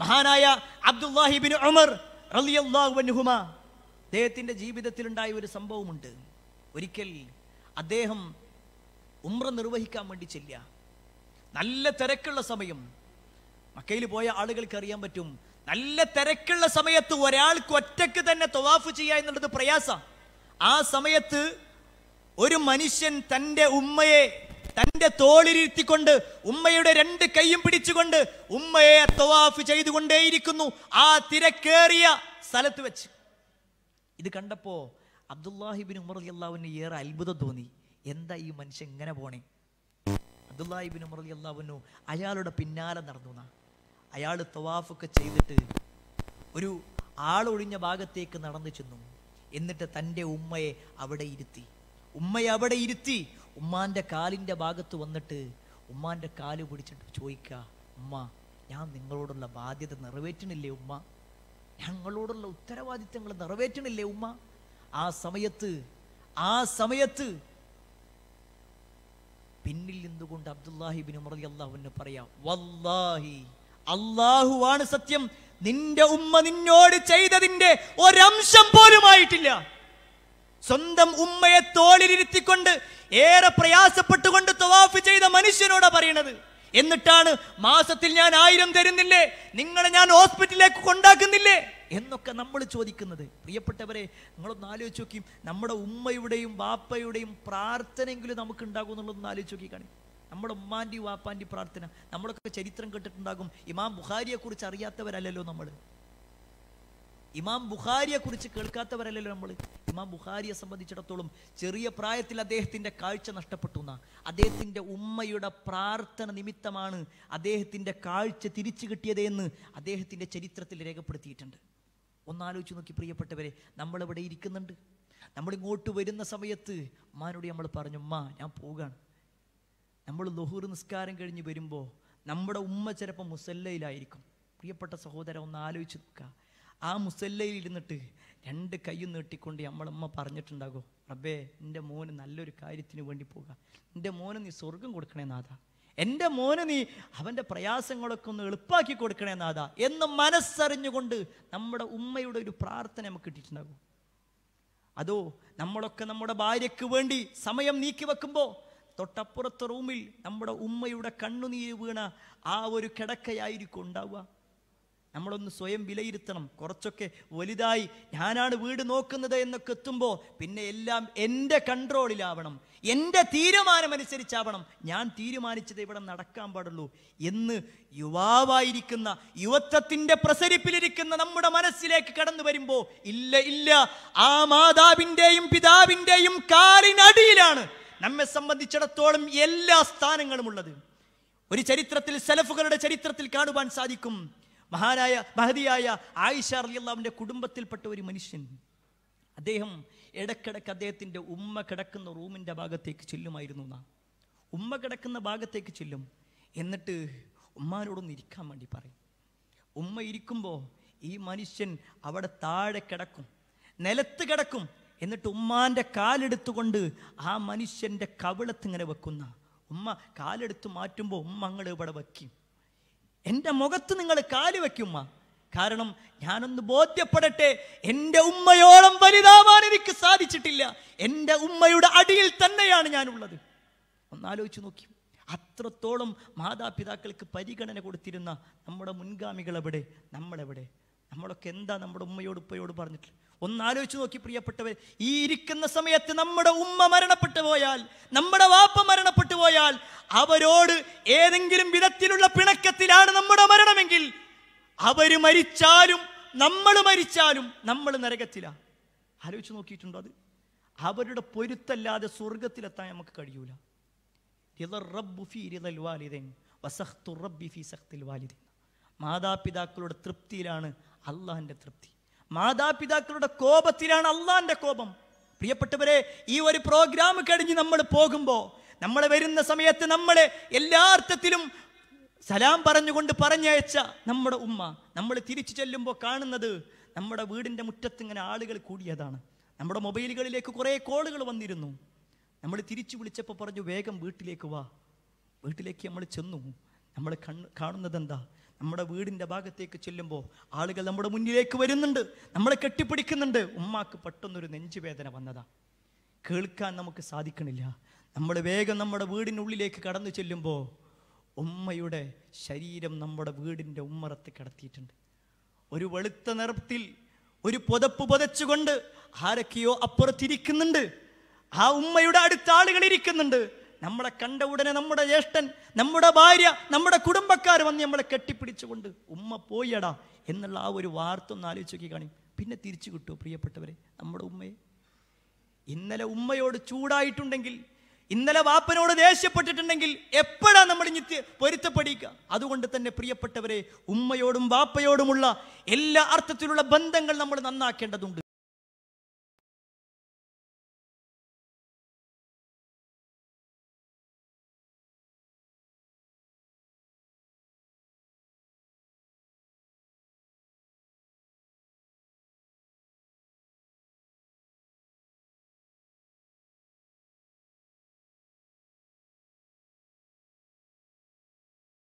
മഹാനായ അബ്ദുല്ലാഹിബിൻ ഉമർ അദ്ദേഹത്തിന്റെ അദ്ദേഹത്തിന്റെ ജീവിതത്തിൽ ഉണ്ടായ ഒരു സംഭവമുണ്ട്. ഒരിക്കൽ അദ്ദേഹം ഉമ്ര നിർവഹിക്കാൻ വേണ്ടി ചെല്ലുക. നല്ല തിരക്കുള്ള സമയം. മക്കയിൽ പോയ ആളുകൾക്ക് അറിയാൻ പറ്റും. നല്ല തിരക്കുള്ള സമയത്ത് ഒരാൾക്ക് ഒറ്റയ്ക്ക് തന്നെ തൊവാഫ് ചെയ്യുക എന്നുള്ളത് പ്രയാസ ആ സമയത്ത് ഒരു മനുഷ്യൻ തന്റെ ഉമ്മയെ തന്റെ തോളിലിരുത്തിക്കൊണ്ട് ഉമ്മയുടെ രണ്ട് കൈയും പിടിച്ചുകൊണ്ട് ഉമ്മയെ തവാഫ് ചെയ്തുകൊണ്ടേയിരിക്കുന്നു. ആ തിരക്കേറിയ സ്ഥലത്ത് വെച്ച്. ഇത് കണ്ടപ്പോ അബ്ദുല്ലാഹിബിൻ ഉമർ അള്ളാഹുവിന് ഏറെ അത്ഭുതം തോന്നി. എന്താ ഈ മനുഷ്യൻ ഇങ്ങനെ പോണേ? അബ്ദുല്ലാഹിബിൻ ഉമർ അള്ളാഹുനു അയാളുടെ പിന്നാലെ നടന്നു അയാൾ തവാഫൊക്കെ ചെയ്തിട്ട് ഒരു ആളൊഴിഞ്ഞ ഭാഗത്തേക്ക് നടന്നു ചെന്നു. എന്നിട്ട് തന്റെ ഉമ്മയെ അവിടെ ഇരുത്തി. ഉമ്മയെ അവിടെ ഇരുത്തി. ഉമ്മാന്റെ കാലിന്റെ ഭാഗത്ത് വന്നിട്ട് ഉമ്മാന്റെ കാൽ പിടിച്ചിട്ട് ചോദിക്കുക ഉമ്മ ഞാൻ നിങ്ങളോടുള്ള ബാധ്യത നിറവേറ്റണില്ലേ ഉമ്മ? ഞങ്ങളോടുള്ള ഉത്തരവാദിത്തങ്ങൾ നിറവേറ്റണില്ലേ ഉമ്മ? ആ സമയത്ത് ആ സമയത്ത് പിന്നിൽ നിന്നുകൊണ്ട് അബ്ദുല്ലാഹിബിൻ ഉമർ അള്ളാഹുവിന് പറയാം വല്ലാഹി അള്ളാഹുവാണ് സത്യം. നിന്റെ ഉമ്മ നിന്നോട് ചെയ്തതിന്റെ ഒരംശം പോലുമായിട്ടില്ല. സ്വന്തം ഉമ്മയെ തോളിലിരുത്തിക്കൊണ്ട് ഏറെ പ്രയാസപ്പെട്ടുകൊണ്ട് തവാഫ് ചെയ്ത മനുഷ്യനോടാ പറയണത്. എന്നിട്ടാണ് മാസത്തിൽ ഞാൻ ആയിരം തരുന്നില്ലേ? നിങ്ങളെ ഞാൻ ഹോസ്പിറ്റലിലേക്ക് കൊണ്ടാക്കുന്നില്ലേ? എന്നൊക്കെ നമ്മൾ ചോദിക്കുന്നത്. പ്രിയപ്പെട്ടവരെ നിങ്ങളൊന്ന് ആലോചിച്ച് നോക്കി. നമ്മുടെ ഉമ്മയുടെയും വാപ്പയുടെയും പ്രാർത്ഥനയെങ്കിലും നമുക്ക് ഉണ്ടാകും എന്നുള്ളതൊന്ന് ആലോചിച്ച് നോക്കി കാണി. നമ്മുടെ ഉമ്മാന്റെയും വാപ്പാന്റെയും പ്രാർത്ഥന. നമ്മളൊക്കെ ചരിത്രം കേട്ടിട്ടുണ്ടാകും. ഇമാം ബുഹാരിയെക്കുറിച്ച് അറിയാത്തവരല്ലല്ലോ നമ്മൾ. ഇമാം ബുഖാരിയെ കുറിച്ച് കേൾക്കാത്തവരല്ലല്ലോ നമ്മൾ ഇമാം ബുഖാരിയെ സംബന്ധിച്ചിടത്തോളം ചെറിയ പ്രായത്തിൽ അദ്ദേഹത്തിന്റെ കാഴ്ച നഷ്ടപ്പെട്ടു എന്നാ. അദ്ദേഹത്തിന്റെ ഉമ്മയുടെ പ്രാർത്ഥന നിമിത്തമാണ് അദ്ദേഹത്തിന്റെ കാഴ്ച തിരിച്ചു കിട്ടിയതെന്ന് അദ്ദേഹത്തിന്റെ ചരിത്രത്തിൽ രേഖപ്പെടുത്തിയിട്ടുണ്ട്. ഒന്നാലോചിച്ച് നോക്കി പ്രിയപ്പെട്ടവരെ നമ്മളിവിടെ ഇരിക്കുന്നുണ്ട്? നമ്മളിങ്ങോട്ട് വരുന്ന സമയത്ത് ഉമ്മാനോട് നമ്മൾ പറഞ്ഞു ഉമ്മ ഞാൻ പോവുകയാണ്. നമ്മൾ ലഹൂർ നിസ്കാരം കഴിഞ്ഞ് വരുമ്പോൾ നമ്മുടെ ഉമ്മ ചിലപ്പോൾ മുസല്ലയിലായിരിക്കും. പ്രിയപ്പെട്ട സഹോദരൻ ഒന്ന് ആലോചിച്ച് നോക്കുക. ആ മുസല്ലയിൽ ഇരുന്നിട്ട് രണ്ട് കൈയും നീട്ടിക്കൊണ്ട് നമ്മളമ്മ പറഞ്ഞിട്ടുണ്ടാകും റബ്ബേ എന്റെ മോന് നല്ലൊരു കാര്യത്തിന് വേണ്ടി പോകുക എന്റെ മോന് നീ സ്വർഗം കൊടുക്കണേ നാഥ. എന്റെ മോന് നീ അവന്റെ പ്രയാസങ്ങളൊക്കെ ഒന്ന് എളുപ്പാക്കി കൊടുക്കണേ നാഥ. എന്ന് മനസ്സറിഞ്ഞുകൊണ്ട് നമ്മുടെ ഉമ്മയുടെ ഒരു പ്രാർത്ഥന നമുക്ക് കിട്ടിയിട്ടുണ്ടാകും. അതോ നമ്മളൊക്കെ നമ്മുടെ ഭാര്യയ്ക്ക് വേണ്ടി സമയം നീക്കി വെക്കുമ്പോൾ തൊട്ടപ്പുറത്തെ റൂമിൽ നമ്മുടെ ഉമ്മയുടെ കണ്ണുനീര് വീണ ആ ഒരു കിടക്കയായിരിക്കും ഉണ്ടാവുക. നമ്മളൊന്ന് സ്വയം വിലയിരുത്തണം. കുറച്ചൊക്കെ വലുതായി ഞാനാണ് വീട് നോക്കുന്നത് എന്നൊക്കെ എത്തുമ്പോൾ പിന്നെ എല്ലാം എന്റെ കൺട്രോളിലാവണം. എന്റെ തീരുമാനമനുസരിച്ചാവണം. ഞാൻ തീരുമാനിച്ചത് ഇവിടെ നടക്കാൻ പാടുള്ളൂ എന്ന് യുവാവായിരിക്കുന്ന യുവത്വത്തിന്റെ പ്രസരിപ്പിലിരിക്കുന്ന നമ്മുടെ മനസ്സിലേക്ക് കടന്നു വരുമ്പോൾ ഇല്ല ഇല്ല. ആ മാതാവിന്റെയും പിതാവിന്റെയും കാലിനടിയിലാണ് നമ്മെ സംബന്ധിച്ചിടത്തോളം എല്ലാ സ്ഥാനങ്ങളും ഉള്ളത്. ഒരു ചരിത്രത്തിൽ സെലഫുകളുടെ ചരിത്രത്തിൽ കാണുവാൻ സാധിക്കും. മഹാനായ മഹതിയായ ആയിഷ അലിയല്ലാവിന്റെ കുടുംബത്തിൽപ്പെട്ട ഒരു മനുഷ്യൻ. അദ്ദേഹം ഇടക്കിടക്ക് അദ്ദേഹത്തിന്റെ ഉമ്മ കിടക്കുന്ന റൂമിന്റെ ഭാഗത്തേക്ക് ചെല്ലുമായിരുന്നു എന്നാ. ഉമ്മ കിടക്കുന്ന ഭാഗത്തേക്ക് ചെല്ലും. എന്നിട്ട് ഉമ്മാനോടൊന്ന് ഇരിക്കാൻ വേണ്ടി പറയും. ഉമ്മ ഇരിക്കുമ്പോൾ ഈ മനുഷ്യൻ അവിടെ താഴെ കിടക്കും. നിലത്ത് കിടക്കും. എന്നിട്ട് ഉമ്മാന്റെ കാലെടുത്തുകൊണ്ട് ആ മനുഷ്യന്റെ കവിളത്ത് ഇങ്ങനെ വെക്കുന്ന. ഉമ്മ കാലെടുത്ത് മാറ്റുമ്പോൾ ഉമ്മ അങ്ങോട്ട് ഇവിടെ വയ്ക്കും എന്റെ മുഖത്ത് നിങ്ങൾ കാൽ വയ്ക്കുമ്മ. കാരണം ഞാനൊന്ന് ബോധ്യപ്പെടട്ടെ എന്റെ ഉമ്മയോളം വലുതാവാൻ എനിക്ക് സാധിച്ചിട്ടില്ല. എന്റെ ഉമ്മയുടെ അടിയിൽ തന്നെയാണ് ഞാനുള്ളത്. ഒന്നാലോചിച്ച് നോക്കി. അത്രത്തോളം മാതാപിതാക്കൾക്ക് പരിഗണന കൊടുത്തിരുന്ന നമ്മുടെ മുൻഗാമികൾ എവിടെ നമ്മളെവിടെ? നമ്മളൊക്കെ എന്താ നമ്മുടെ ഉമ്മയോട് ഉപ്പയോട് പറഞ്ഞിട്ട് ഒന്നാലോചിച്ച് നോക്കി പ്രിയപ്പെട്ടവർ ഈ ഇരിക്കുന്ന സമയത്ത് നമ്മുടെ ഉമ്മ മരണപ്പെട്ടു പോയാൽ നമ്മുടെ വാപ്പ മരണപ്പെട്ടു പോയാൽ അവരോട് ഏതെങ്കിലും വിധത്തിലുള്ള പിണക്കത്തിലാണ് നമ്മുടെ മരണമെങ്കിൽ അവർ മരിച്ചാലും നമ്മൾ മരിച്ചാലും നമ്മൾ നരകത്തിലാണ് ആലോചിച്ച് നോക്കിയിട്ടുണ്ടോ അത്? അവരുടെ പൊരുത്തല്ലാതെ സ്വർഗത്തിലെത്താൻ നമുക്ക് കഴിയൂല. മാതാപിതാക്കളുടെ തൃപ്തിയിലാണ് അള്ളാഹിന്റെ തൃപ്തി. മാതാപിതാക്കളുടെ കോപത്തിലാണ് അള്ളാന്റെ കോപം. പ്രിയപ്പെട്ടവരെ ഈ ഒരു പ്രോഗ്രാം കഴിഞ്ഞ് നമ്മൾ പോകുമ്പോൾ നമ്മൾ വരുന്ന സമയത്ത് നമ്മളെ എല്ലാ അർത്ഥത്തിലും സലാം പറഞ്ഞുകൊണ്ട് പറഞ്ഞയച്ച നമ്മുടെ ഉമ്മ നമ്മൾ തിരിച്ചു ചെല്ലുമ്പോൾ കാണുന്നത് നമ്മുടെ വീടിന്റെ മുറ്റത്ത് ഇങ്ങനെ ആളുകൾ കൂടിയതാണ്. നമ്മുടെ മൊബൈലുകളിലേക്ക് കുറേ കോളുകൾ വന്നിരുന്നു. നമ്മൾ തിരിച്ചു വിളിച്ചപ്പോൾ പറഞ്ഞു വേഗം വീട്ടിലേക്ക് വാ. വീട്ടിലേക്ക് നമ്മൾ ചെന്നു. നമ്മൾ കാണുന്നത് എന്താ നമ്മുടെ വീടിന്റെ ഭാഗത്തേക്ക് ചെല്ലുമ്പോൾ ആളുകൾ നമ്മുടെ മുന്നിലേക്ക് വരുന്നുണ്ട്. നമ്മളെ കെട്ടിപ്പിടിക്കുന്നുണ്ട്. ഉമ്മാക്ക് പെട്ടെന്നൊരു നെഞ്ചുവേദന വന്നതാ. കേൾക്കാൻ നമുക്ക് സാധിക്കണില്ല. നമ്മൾ വേഗം നമ്മുടെ വീടിനുള്ളിലേക്ക് കടന്നു ചെല്ലുമ്പോൾ ഉമ്മയുടെ ശരീരം നമ്മുടെ വീടിന്റെ ഉമ്മറത്ത് കിടത്തിയിട്ടുണ്ട്. ഒരു വെളുത്ത നിറത്തിൽ ഒരു പുതപ്പ് പുതച്ചുകൊണ്ട് ആരൊക്കെയോ അപ്പുറത്തിരിക്കുന്നുണ്ട്. ആ ഉമ്മയുടെ അടുത്ത ആളുകൾ ഇരിക്കുന്നുണ്ട്. നമ്മളെ കണ്ട ഉടനെ നമ്മുടെ ജ്യേഷ്ഠൻ നമ്മുടെ ഭാര്യ നമ്മുടെ കുടുംബക്കാർ വന്ന് നമ്മളെ കെട്ടിപ്പിടിച്ചുകൊണ്ട് ഉമ്മ പോയടാ എന്നുള്ള ആ ഒരു വാർത്ത ഒന്ന് ആലോചിച്ച് നോക്കി കാണി. പിന്നെ തിരിച്ചു കിട്ടുമോ പ്രിയപ്പെട്ടവരെ നമ്മുടെ ഉമ്മയെ? ഇന്നലെ ഉമ്മയോട് ചൂടായിട്ടുണ്ടെങ്കിൽ ഇന്നലെ വാപ്പനോട് ദേഷ്യപ്പെട്ടിട്ടുണ്ടെങ്കിൽ എപ്പോഴാ നമ്മൾ ഇനി പൊരുത്തപ്പെടിക്കുക അതുകൊണ്ട് തന്നെ പ്രിയപ്പെട്ടവരെ ഉമ്മയോടും വാപ്പയോടുമുള്ള എല്ലാ അർത്ഥത്തിലുള്ള ബന്ധങ്ങൾ നമ്മൾ നന്നാക്കേണ്ടതുണ്ട്.